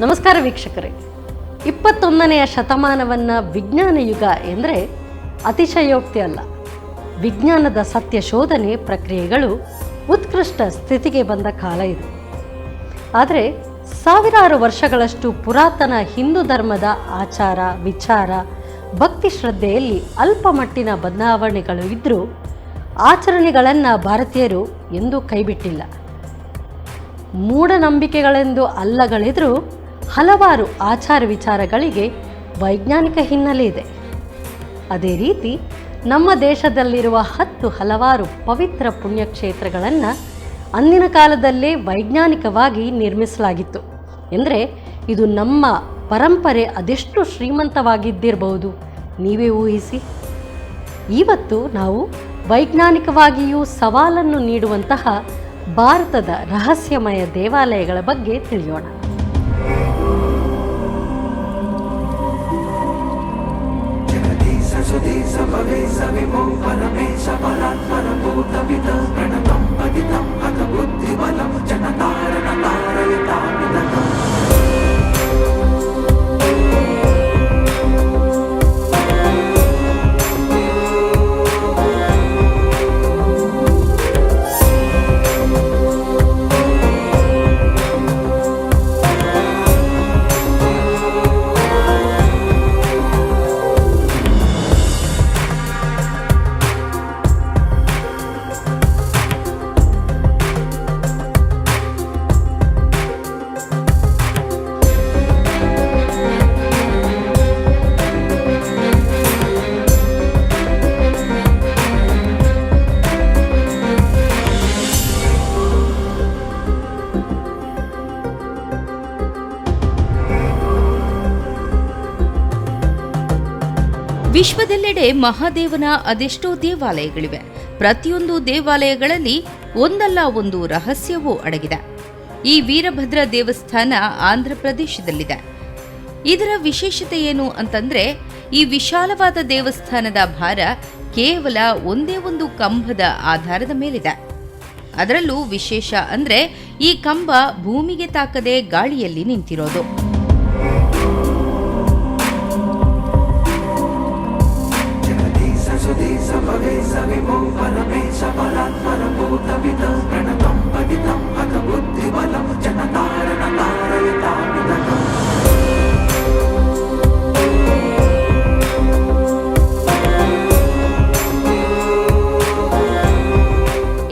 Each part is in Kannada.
ನಮಸ್ಕಾರ ವೀಕ್ಷಕರೇ. ಇಪ್ಪತ್ತೊಂದನೆಯ ಶತಮಾನವನ್ನು ವಿಜ್ಞಾನ ಯುಗ ಎಂದರೆ ಅತಿಶಯೋಕ್ತಿ ಅಲ್ಲ. ವಿಜ್ಞಾನದ ಸತ್ಯ ಶೋಧನೆ ಪ್ರಕ್ರಿಯೆಗಳು ಉತ್ಕೃಷ್ಟ ಸ್ಥಿತಿಗೆ ಬಂದ ಕಾಲ ಇದು. ಆದರೆ ಸಾವಿರಾರು ವರ್ಷಗಳಷ್ಟು ಪುರಾತನ ಹಿಂದೂ ಧರ್ಮದ ಆಚಾರ, ವಿಚಾರ, ಭಕ್ತಿ ಶ್ರದ್ಧೆಯಲ್ಲಿ ಅಲ್ಪ ಮಟ್ಟಿನ ಬದಲಾವಣೆಗಳು ಇದ್ದರೂ ಆಚರಣೆಗಳನ್ನು ಭಾರತೀಯರು ಎಂದೂ ಕೈಬಿಟ್ಟಿಲ್ಲ. ಮೂಢನಂಬಿಕೆಗಳೆಂದು ಅಲ್ಲಗಳೆದರೂ ಹಲವಾರು ಆಚಾರ ವಿಚಾರಗಳಿಗೆ ವೈಜ್ಞಾನಿಕ ಹಿನ್ನೆಲೆ ಇದೆ. ಅದೇ ರೀತಿ, ನಮ್ಮ ದೇಶದಲ್ಲಿರುವ ಹತ್ತು ಹಲವಾರು ಪವಿತ್ರ ಪುಣ್ಯಕ್ಷೇತ್ರಗಳನ್ನು ಅಂದಿನ ಕಾಲದಲ್ಲೇ ವೈಜ್ಞಾನಿಕವಾಗಿ ನಿರ್ಮಿಸಲಾಗಿತ್ತು. ಎಂದರೆ, ಇದು ನಮ್ಮ ಪರಂಪರೆ ಅದೆಷ್ಟು ಶ್ರೀಮಂತವಾಗಿದ್ದಿರಬಹುದು ನೀವೇ ಊಹಿಸಿ. ಇವತ್ತು ನಾವು ವೈಜ್ಞಾನಿಕವಾಗಿಯೂ ಸವಾಲನ್ನು ನೀಡುವಂತಹ ಭಾರತದ ರಹಸ್ಯಮಯ ದೇವಾಲಯಗಳ ಬಗ್ಗೆ ತಿಳಿಯೋಣ. सुदेशपवेश विमो परमेश परात्परभूतपितः प्रणतं भगितं हत बुद्धिबलं जनतारण तारयतापितः ವಿಶ್ವದೆಲ್ಲೆಡೆ ಮಹಾದೇವನ ಅದೆಷ್ಟೋ ದೇವಾಲಯಗಳಿವೆ. ಪ್ರತಿಯೊಂದು ದೇವಾಲಯಗಳಲ್ಲಿ ಒಂದಲ್ಲ ಒಂದು ರಹಸ್ಯವೂ ಅಡಗಿದೆ. ಈ ವೀರಭದ್ರ ದೇವಸ್ಥಾನ ಆಂಧ್ರ ಪ್ರದೇಶದಲ್ಲಿದೆ. ಇದರ ವಿಶೇಷತೆ ಏನು ಅಂತಂದ್ರೆ, ಈ ವಿಶಾಲವಾದ ದೇವಸ್ಥಾನದ ಭಾರ ಕೇವಲ ಒಂದೇ ಒಂದು ಕಂಬದ ಆಧಾರದ ಮೇಲಿದೆ. ಅದರಲ್ಲೂ ವಿಶೇಷ ಅಂದ್ರೆ ಈ ಕಂಬ ಭೂಮಿಗೆ ತಾಕದೆ ಗಾಳಿಯಲ್ಲಿ ನಿಂತಿರೋದು.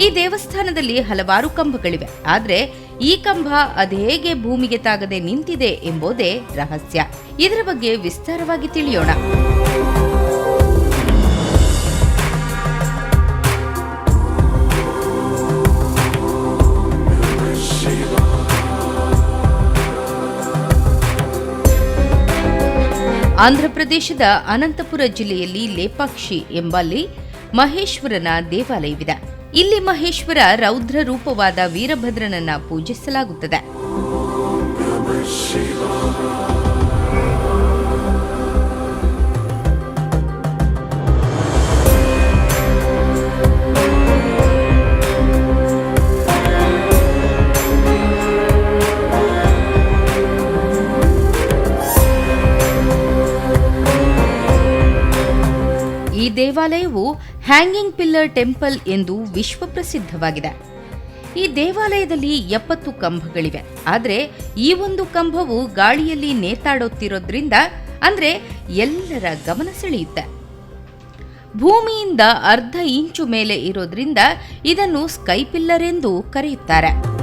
ಈ ದೇವಸ್ಥಾನದಲ್ಲಿ ಹಲವಾರು ಕಂಬಗಳಿವೆ. ಆದ್ರೆ ಈ ಕಂಬ ಅದೇಗೆ ಭೂಮಿಗೆ ತಾಗದೆ ನಿಂತಿದೆ ಎಂಬುದೇ ರಹಸ್ಯ. ಇದರ ಬಗ್ಗೆ ವಿಸ್ತಾರವಾಗಿ ತಿಳಿಯೋಣ. ಆಂಧ್ರಪ್ರದೇಶದ ಅನಂತಪುರ ಜಿಲ್ಲೆಯಲ್ಲಿ ಲೇಪಾಕ್ಷಿ ಎಂಬಲ್ಲಿ ಮಹೇಶ್ವರನ ದೇವಾಲಯವಿದೆ. ಇಲ್ಲಿ ಮಹೇಶ್ವರ ರೌದ್ರ ರೂಪವಾದ ವೀರಭದ್ರನನ್ನ ಪೂಜಿಸಲಾಗುತ್ತದೆ. ಈ ದೇವಾಲಯವು ಹ್ಯಾಂಗಿಂಗ್ ಪಿಲ್ಲರ್ ಟೆಂಪಲ್ ಎಂದು ವಿಶ್ವ ಪ್ರಸಿದ್ಧವಾಗಿದೆ ಈ ದೇವಾಲಯದಲ್ಲಿ ಎಪ್ಪತ್ತು ಕಂಬಗಳಿವೆ. ಆದರೆ ಈ ಒಂದು ಕಂಬವು ಗಾಳಿಯಲ್ಲಿ ನೇತಾಡುತ್ತಿರೋದ್ರಿಂದ ಅಂದ್ರೆ ಎಲ್ಲರ ಗಮನ ಸೆಳೆಯುತ್ತೆ. ಭೂಮಿಯಿಂದ ಅರ್ಧ ಇಂಚು ಮೇಲೆ ಇರೋದ್ರಿಂದ ಇದನ್ನು ಸ್ಕೈ ಪಿಲ್ಲರ್ ಎಂದು ಕರೆಯುತ್ತಾರೆ.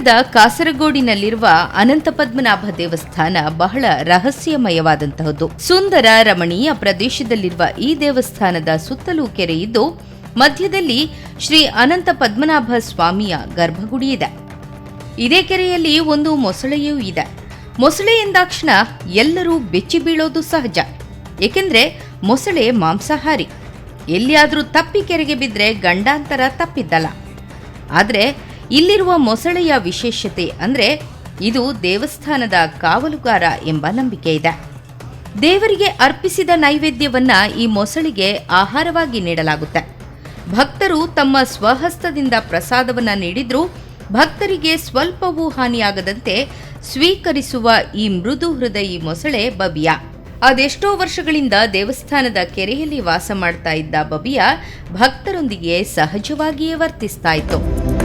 ಕೇರಳದ ಕಾಸರಗೋಡಿನಲ್ಲಿರುವ ಅನಂತ ಪದ್ಮನಾಭ ದೇವಸ್ಥಾನ ಬಹಳ ರಹಸ್ಯಮಯವಾದಂತಹದ್ದು. ಸುಂದರ ರಮಣೀಯ ಪ್ರದೇಶದಲ್ಲಿರುವ ಈ ದೇವಸ್ಥಾನದ ಸುತ್ತಲೂ ಕೆರೆ ಇದ್ದು, ಮಧ್ಯದಲ್ಲಿ ಶ್ರೀ ಅನಂತ ಪದ್ಮನಾಭ ಸ್ವಾಮಿಯ ಗರ್ಭಗುಡಿ ಇದೆ. ಇದೇ ಕೆರೆಯಲ್ಲಿ ಒಂದು ಮೊಸಳೆಯೂ ಇದೆ. ಮೊಸಳೆ ಎಂದಾಕ್ಷಣ ಎಲ್ಲರೂ ಬೆಚ್ಚಿ ಬೀಳೋದು ಸಹಜ. ಏಕೆಂದ್ರೆ ಮೊಸಳೆ ಮಾಂಸಾಹಾರಿ. ಎಲ್ಲಿಯಾದರೂ ತಪ್ಪಿ ಕೆರೆಗೆ ಬಿದ್ದರೆ ಗಂಡಾಂತರ ತಪ್ಪಿದ್ದಲ್ಲ. ಆದರೆ ಇಲ್ಲಿರುವ ಮೊಸಳೆಯ ವಿಶೇಷತೆ ಅಂದರೆ ಇದು ದೇವಸ್ಥಾನದ ಕಾವಲುಗಾರ ಎಂಬ ನಂಬಿಕೆ ಇದೆ. ದೇವರಿಗೆ ಅರ್ಪಿಸಿದ ನೈವೇದ್ಯವನ್ನ ಈ ಮೊಸಳಿಗೆ ಆಹಾರವಾಗಿ ನೀಡಲಾಗುತ್ತೆ. ಭಕ್ತರು ತಮ್ಮ ಸ್ವಹಸ್ತದಿಂದ ಪ್ರಸಾದವನ್ನ ನೀಡಿದ್ರೂ ಭಕ್ತರಿಗೆ ಸ್ವಲ್ಪವೂ ಹಾನಿಯಾಗದಂತೆ ಸ್ವೀಕರಿಸುವ ಈ ಮೃದು ಹೃದಯಿ ಮೊಸಳೆ ಬಬಿಯಾ. ಅದೆಷ್ಟೋ ವರ್ಷಗಳಿಂದ ದೇವಸ್ಥಾನದ ಕೆರೆಯಲ್ಲಿ ವಾಸ ಮಾಡ್ತಾ ಇದ್ದ ಬಬಿಯಾ ಭಕ್ತರೊಂದಿಗೆ ಸಹಜವಾಗಿಯೇ ವರ್ತಿಸ್ತಾ ಇತ್ತು.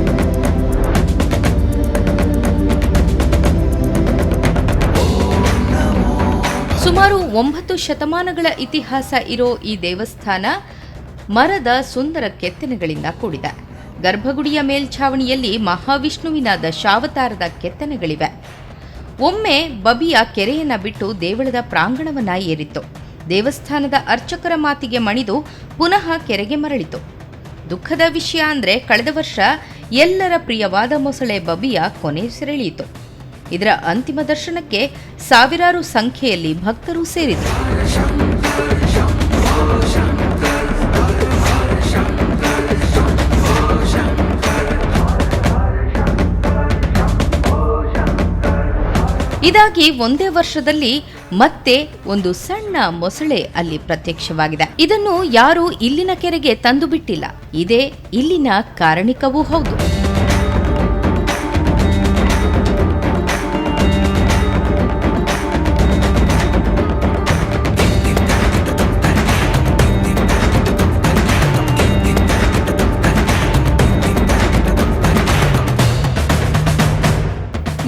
ಸುಮಾರು ಒಂಬತ್ತು ಶತಮಾನಗಳ ಇತಿಹಾಸ ಇರೋ ಈ ದೇವಸ್ಥಾನ ಮರದ ಸುಂದರ ಕೆತ್ತನೆಗಳಿಂದ ಕೂಡಿದೆ. ಗರ್ಭಗುಡಿಯ ಮೇಲ್ಛಾವಣಿಯಲ್ಲಿ ಮಹಾವಿಷ್ಣುವಿನ ದಶಾವತಾರದ ಕೆತ್ತನೆಗಳಿವೆ. ಒಮ್ಮೆ ಬಬಿಯ ಕೆರೆಯನ್ನ ಬಿಟ್ಟು ದೇವಳದ ಪ್ರಾಂಗಣವನ್ನ ಏರಿತ್ತು. ದೇವಸ್ಥಾನದ ಅರ್ಚಕರ ಮಾತಿಗೆ ಮಣಿದು ಪುನಃ ಕೆರೆಗೆ ಮರಳಿತು. ದುಃಖದ ವಿಷಯ ಅಂದ್ರೆ ಕಳೆದ ವರ್ಷ ಎಲ್ಲರ ಪ್ರಿಯವಾದ ಮೊಸಳೆ ಬಬಿಯ ಕೊನೆ ಕೊನೆಯುಸಿರೆಳೆಯಿತು ಇದರ ಅಂತಿಮ ದರ್ಶನಕ್ಕೆ ಸಾವಿರಾರು ಸಂಖ್ಯೆಯಲ್ಲಿ ಭಕ್ತರು ಸೇರಿದರು. ಇದಾಗಿ ಒಂದೇ ವರ್ಷದಲ್ಲಿ ಮತ್ತೆ ಒಂದು ಸಣ್ಣ ಮೊಸಳೆ ಅಲ್ಲಿ ಪ್ರತ್ಯಕ್ಷವಾಗಿದೆ. ಇದನ್ನು ಯಾರು ಇಲ್ಲಿನ ಕೆರೆಗೆ ತಂದು ಬಿಟ್ಟಿಲ್ಲ. ಇದೇ ಇಲ್ಲಿನ ಕಾರಣಿಕವೂ ಹೌದು.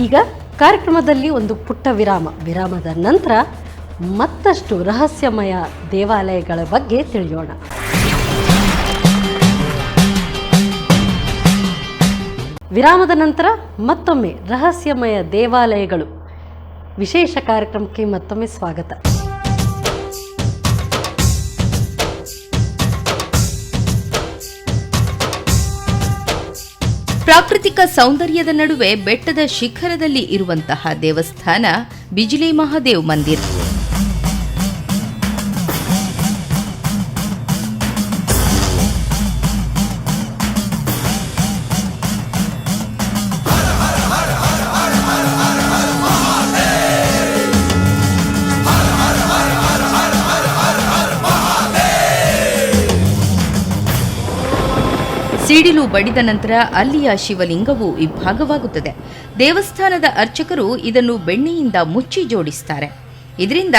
ಈಗ ಕಾರ್ಯಕ್ರಮದಲ್ಲಿ ಒಂದು ಪುಟ್ಟ ವಿರಾಮ. ವಿರಾಮದ ನಂತರ ಮತ್ತಷ್ಟು ರಹಸ್ಯಮಯ ದೇವಾಲಯಗಳ ಬಗ್ಗೆ ತಿಳಿಯೋಣ. ವಿರಾಮದ ನಂತರ ಮತ್ತೊಮ್ಮೆ ರಹಸ್ಯಮಯ ದೇವಾಲಯಗಳು. ವಿಶೇಷ ಕಾರ್ಯಕ್ರಮಕ್ಕೆ ಮತ್ತೊಮ್ಮೆ ಸ್ವಾಗತ. ಪ್ರಾಕೃತಿಕ ಸೌಂದರ್ಯದ ನಡುವೆ ಬೆಟ್ಟದ ಶಿಖರದಲ್ಲಿ ಇರುವಂತಹ ದೇವಸ್ಥಾನ ಬಿಜಿಲಿ ಮಹಾದೇವ್ ಮಂದಿರ್. ಸಿಡಿಲು ಬಡಿದ ನಂತರ ಅಲ್ಲಿಯ ಶಿವಲಿಂಗವು ಇಬ್ಬಾಗವಾಗುತ್ತದೆ ದೇವಸ್ಥಾನದ ಅರ್ಚಕರು ಇದನ್ನು ಬೆಣ್ಣೆಯಿಂದ ಮುಚ್ಚಿ ಜೋಡಿಸ್ತಾರೆ. ಇದರಿಂದ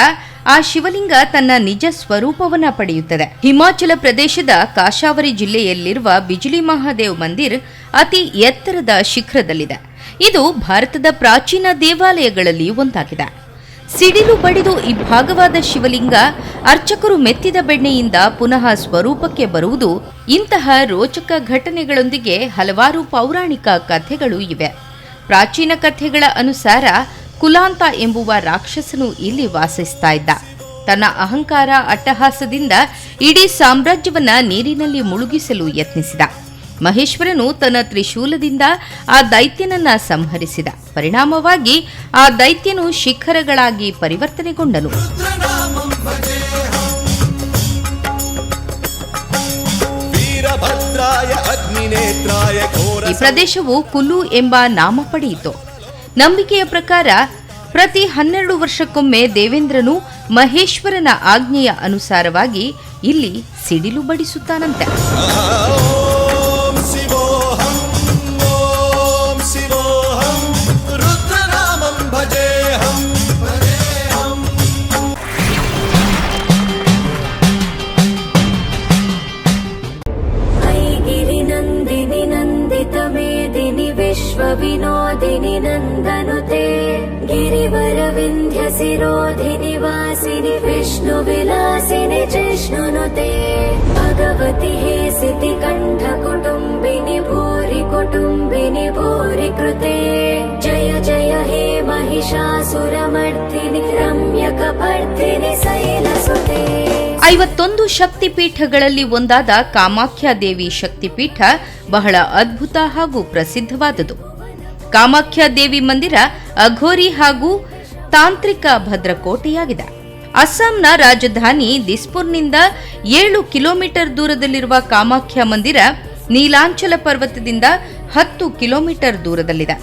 ಆ ಶಿವಲಿಂಗ ತನ್ನ ನಿಜ ಸ್ವರೂಪವನ್ನ ಪಡೆಯುತ್ತದೆ. ಹಿಮಾಚಲ ಪ್ರದೇಶದ ಕಾಶಾವರಿ ಜಿಲ್ಲೆಯಲ್ಲಿರುವ ಬಿಜಲಿ ಮಹಾದೇವ್ ಮಂದಿರ್ ಅತಿ ಎತ್ತರದ ಶಿಖರದಲ್ಲಿದೆ. ಇದು ಭಾರತದ ಪ್ರಾಚೀನ ದೇವಾಲಯಗಳಲ್ಲಿ ಒಂದಾಗಿದೆ. ಸಿಡಿಲು ಬಡಿದು ಇಬ್ಬಾಗವಾದ ಶಿವಲಿಂಗ ಅರ್ಚಕರು ಮೆತ್ತಿದ ಬೆಣ್ಣೆಯಿಂದ ಪುನಃ ಸ್ವರೂಪಕ್ಕೆ ಬರುವುದು ಇಂತಹ ರೋಚಕ ಘಟನೆಗಳೊಂದಿಗೆ ಹಲವಾರು ಪೌರಾಣಿಕ ಕಥೆಗಳು ಇವೆ. ಪ್ರಾಚೀನ ಕಥೆಗಳ ಅನುಸಾರ ಕುಲಾಂತ ಎಂಬುವ ರಾಕ್ಷಸನು ಇಲ್ಲಿ ವಾಸಿಸ್ತಾ ಇದ್ದ. ತನ್ನ ಅಹಂಕಾರ ಅಟ್ಟಹಾಸದಿಂದ ಇಡೀ ಸಾಮ್ರಾಜ್ಯವನ್ನ ನೀರಿನಲ್ಲಿ ಮುಳುಗಿಸಲು ಯತ್ನಿಸಿದ. ಮಹೇಶ್ವರನು ತನ್ನ ತ್ರಿಶೂಲದಿಂದ ಆ ದೈತ್ಯನನ್ನ ಸಂಹರಿಸಿದ. ಪರಿಣಾಮವಾಗಿ ಆ ದೈತ್ಯನು ಶಿಖರಗಳಾಗಿ ಪರಿವರ್ತನೆಗೊಂಡನು. ಈ ಪ್ರದೇಶವು ಕುಲು ಎಂಬ ನಾಮ ಪಡೆಯಿತು. ನಂಬಿಕೆಯ ಪ್ರಕಾರ ಪ್ರತಿ ಹನ್ನೆರಡು ವರ್ಷಕ್ಕೊಮ್ಮೆ ದೇವೇಂದ್ರನು ಮಹೇಶ್ವರನ ಆಜ್ಞೆಯ ಅನುಸಾರವಾಗಿ ಇಲ್ಲಿ ಸಿಡಿಲು ಬಡಿಸುತ್ತಾನಂತೆ. विश्वविनोदिनि नन्दनुते गिरिवरविन्ध्यशिरोधिनि वासिनि विष्णुविलासिनि जिष्णुनुते भगवति हे सितिकण्ठकुटुम्बिनि भूरि कुटुम्बिनि भूरि कृते जय जय हे महिषासुरमर्दिनि रम्यकपर्दिनि शैलसुते ಐವತ್ತೊಂದು ಶಕ್ತಿಪೀಠಗಳಲ್ಲಿ ಒಂದಾದ ಕಾಮಾಖ್ಯ ದೇವಿ ಶಕ್ತಿಪೀಠ ಬಹಳ ಅದ್ಭುತ ಹಾಗೂ ಪ್ರಸಿದ್ಧವಾದುದು ಕಾಮಾಖ್ಯ ದೇವಿ ಮಂದಿರ ಅಘೋರಿ ಹಾಗೂ ತಾಂತ್ರಿಕ ಭದ್ರಕೋಟೆಯಾಗಿದೆ. ಅಸ್ಸಾಂನ ರಾಜಧಾನಿ ದಿಸ್ಪುರ್ನಿಂದ ಏಳು ಕಿಲೋಮೀಟರ್ ದೂರದಲ್ಲಿರುವ ಕಾಮಾಖ್ಯ ಮಂದಿರ ನೀಲಾಂಚಲ ಪರ್ವತದಿಂದ ಹತ್ತು ಕಿಲೋಮೀಟರ್ ದೂರದಲ್ಲಿದೆ.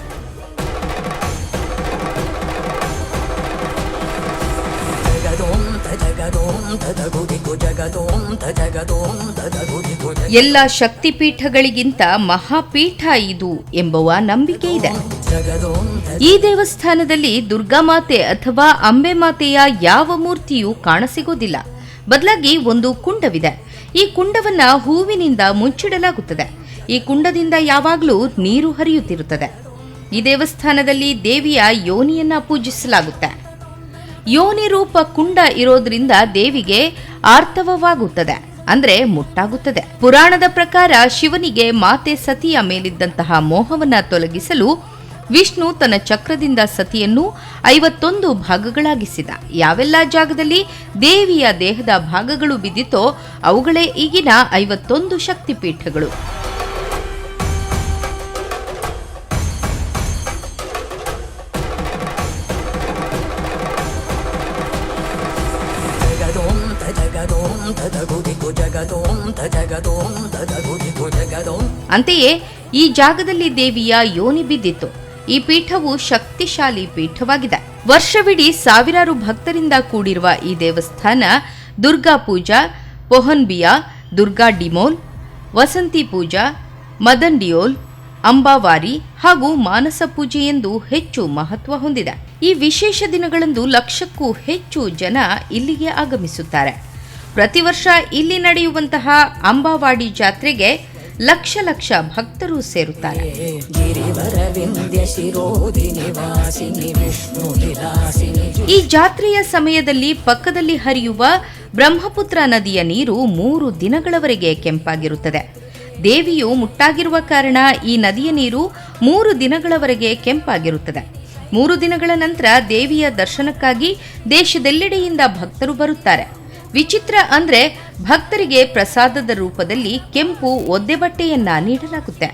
ಎಲ್ಲ ಶಕ್ತಿಪೀಠಗಳಿಗಿಂತ ಮಹಾಪೀಠ ಇದು ಎಂಬುವ ನಂಬಿಕೆ ಇದೆ. ಈ ದೇವಸ್ಥಾನದಲ್ಲಿ ದುರ್ಗಾಮಾತೆ ಅಥವಾ ಅಂಬೆ ಮಾತೆಯ ಯಾವ ಮೂರ್ತಿಯೂ ಕಾಣಸಿಗೋದಿಲ್ಲ ಬದಲಾಗಿ ಒಂದು ಕುಂಡವಿದೆ. ಈ ಕುಂಡವನ್ನ ಹೂವಿನಿಂದ ಮುಚ್ಚಿಡಲಾಗುತ್ತದೆ ಈ ಕುಂಡದಿಂದ ಯಾವಾಗಲೂ ನೀರು ಹರಿಯುತ್ತಿರುತ್ತದೆ. ಈ ದೇವಸ್ಥಾನದಲ್ಲಿ ದೇವಿಯ ಯೋನಿಯನ್ನ ಪೂಜಿಸಲಾಗುತ್ತೆ. ಯೋನಿ ರೂಪ ಕುಂಡ ಇರೋದ್ರಿಂದ ದೇವಿಗೆ ಆರ್ತವವಾಗುತ್ತದೆ, ಅಂದ್ರೆ ಮುಟ್ಟಾಗುತ್ತದೆ. ಪುರಾಣದ ಪ್ರಕಾರ ಶಿವನಿಗೆ ಮಾತೆ ಸತಿಯ ಮೇಲಿದ್ದಂತಹ ಮೋಹವನ್ನ ತೊಲಗಿಸಲು ವಿಷ್ಣು ತನ್ನ ಚಕ್ರದಿಂದ ಸತಿಯನ್ನು ಐವತ್ತೊಂದು ಭಾಗಗಳಾಗಿಸಿದ. ಯಾವೆಲ್ಲ ಜಾಗದಲ್ಲಿ ದೇವಿಯ ದೇಹದ ಭಾಗಗಳು ಬಿದ್ದಿತೋ ಅವುಗಳೇ ಈಗಿನ ಐವತ್ತೊಂದು ಶಕ್ತಿಪೀಠಗಳು. ಅಂತೆಯೇ ಈ ಜಾಗದಲ್ಲಿ ದೇವಿಯ ಯೋನಿ ಬಿದ್ದಿತ್ತು. ಈ ಪೀಠವು ಶಕ್ತಿಶಾಲಿ ಪೀಠವಾಗಿದೆ. ವರ್ಷವಿಡೀ ಸಾವಿರಾರು ಭಕ್ತರಿಂದ ಕೂಡಿರುವ ಈ ದೇವಸ್ಥಾನ ದುರ್ಗಾ ಪೂಜಾ, ಪೊಹನ್ಬಿಯಾ, ದುರ್ಗಾ ಡಿಮೋಲ್, ವಸಂತಿ ಪೂಜಾ ಮದನ್ ಡಿಯೋಲ್ ಅಂಬಾವಾರಿ ಹಾಗೂ ಮಾನಸ ಪೂಜೆ ಎಂದು ಹೆಚ್ಚು ಮಹತ್ವ ಹೊಂದಿದೆ. ಈ ವಿಶೇಷ ದಿನಗಳಂದು ಲಕ್ಷಕ್ಕೂ ಹೆಚ್ಚು ಜನ ಇಲ್ಲಿಗೆ ಆಗಮಿಸುತ್ತಾರೆ. ಪ್ರತಿ ವರ್ಷ ಇಲ್ಲಿ ನಡೆಯುವಂತಹ ಅಂಬಾವಾಡಿ ಜಾತ್ರೆಗೆ ಲಕ್ಷ ಲಕ್ಷ ಭಕ್ತರು ಸೇರುತ್ತಾರೆ. ಈ ಜಾತ್ರೆಯ ಸಮಯದಲ್ಲಿ ಪಕ್ಕದಲ್ಲಿ ಹರಿಯುವ ಬ್ರಹ್ಮಪುತ್ರ ನದಿಯ ನೀರು ಮೂರು ದಿನಗಳವರೆಗೆ ಕೆಂಪಾಗಿರುತ್ತದೆ. ದೇವಿಯು ಮುಟ್ಟಾಗಿರುವ ಕಾರಣ ಈ ನದಿಯ ನೀರು ಮೂರು ದಿನಗಳವರೆಗೆ ಕೆಂಪಾಗಿರುತ್ತದೆ. ಮೂರು ದಿನಗಳ ನಂತರ ದೇವಿಯ ದರ್ಶನಕ್ಕಾಗಿ ದೇಶದೆಲ್ಲೆಡೆಯಿಂದ ಭಕ್ತರು ಬರುತ್ತಾರೆ. ವಿಚಿತ್ರ ಅಂದ್ರೆ ಭಕ್ತರಿಗೆ ಪ್ರಸಾದದ ರೂಪದಲ್ಲಿ ಕೆಂಪು ಒದ್ದೆ ಬಟ್ಟೆಯನ್ನ ನೀಡಲಾಗುತ್ತೆ.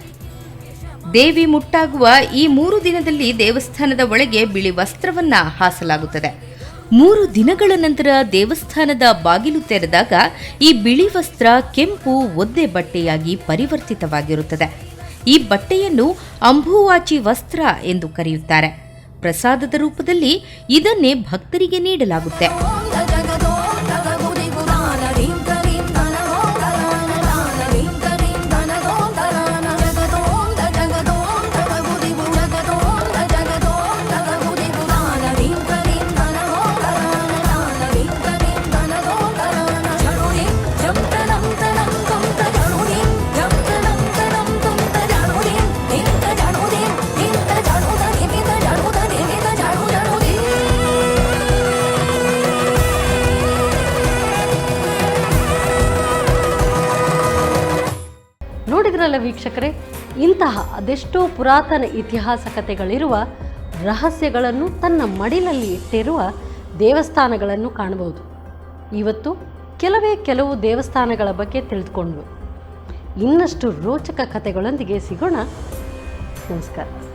ದೇವಿ ಮುಟ್ಟಾಗುವ ಈ ಮೂರು ದಿನದಲ್ಲಿ ದೇವಸ್ಥಾನದ ಒಳಗೆ ಬಿಳಿ ವಸ್ತ್ರವನ್ನ ಹಾಸಲಾಗುತ್ತದೆ. ಮೂರು ದಿನಗಳ ನಂತರ ದೇವಸ್ಥಾನದ ಬಾಗಿಲು ತೆರೆದಾಗ ಈ ಬಿಳಿ ವಸ್ತ್ರ ಕೆಂಪು ಒದ್ದೆ ಬಟ್ಟೆಯಾಗಿ ಪರಿವರ್ತಿತವಾಗಿರುತ್ತದೆ. ಈ ಬಟ್ಟೆಯನ್ನು ಅಂಬುವಾಚಿ ವಸ್ತ್ರ ಎಂದು ಕರೆಯುತ್ತಾರೆ. ಪ್ರಸಾದದ ರೂಪದಲ್ಲಿ ಇದನ್ನೇ ಭಕ್ತರಿಗೆ ನೀಡಲಾಗುತ್ತೆ. ನೋಡಿದ್ರಲ್ಲ ವೀಕ್ಷಕರೇ, ಇಂತಹ ಅದೆಷ್ಟೋ ಪುರಾತನ ಇತಿಹಾಸ ಕಥೆಗಳಿರುವ ರಹಸ್ಯಗಳನ್ನು ತನ್ನ ಮಡಿಲಲ್ಲಿ ಇಟ್ಟಿರುವ ದೇವಸ್ಥಾನಗಳನ್ನು ಕಾಣಬಹುದು. ಇವತ್ತು ಕೆಲವೇ ಕೆಲವು ದೇವಸ್ಥಾನಗಳ ಬಗ್ಗೆ ತಿಳಿದುಕೊಂಡ್ವು. ಇನ್ನಷ್ಟು ರೋಚಕ ಕಥೆಗಳೊಂದಿಗೆ ಸಿಗೋಣ. ನಮಸ್ಕಾರ.